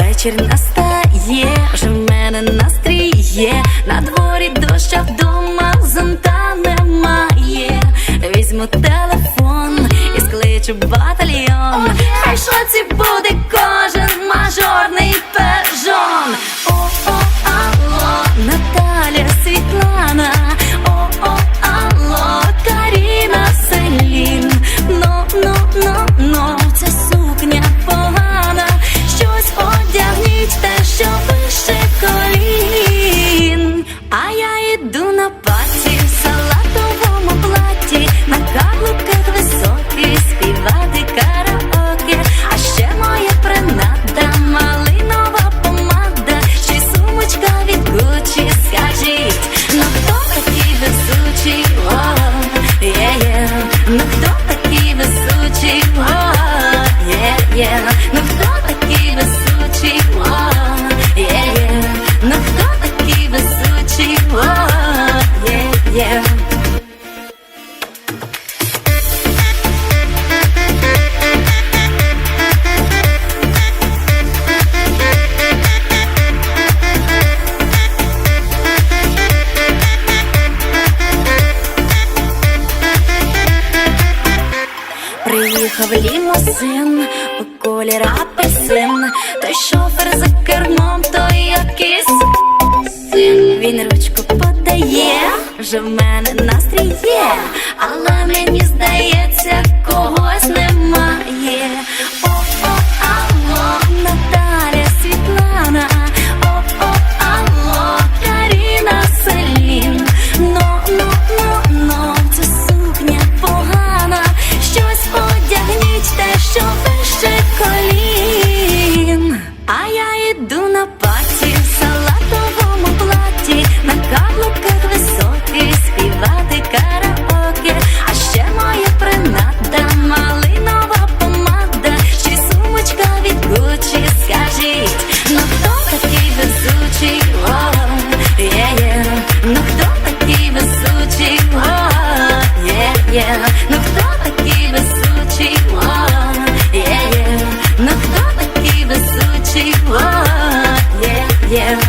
вечір настає, вже в мене настрій є. На дворі дощ, а вдома зонта немає. Візьму телефон і скличу батальйон. Хай шоці буде кожен мажорний touching Приїхав лімузин у колір апельсин, той шофер за кермом, той якийсь син. Він ручку подає, вже в мене настрій є, але мені здається, когось немає. yeah.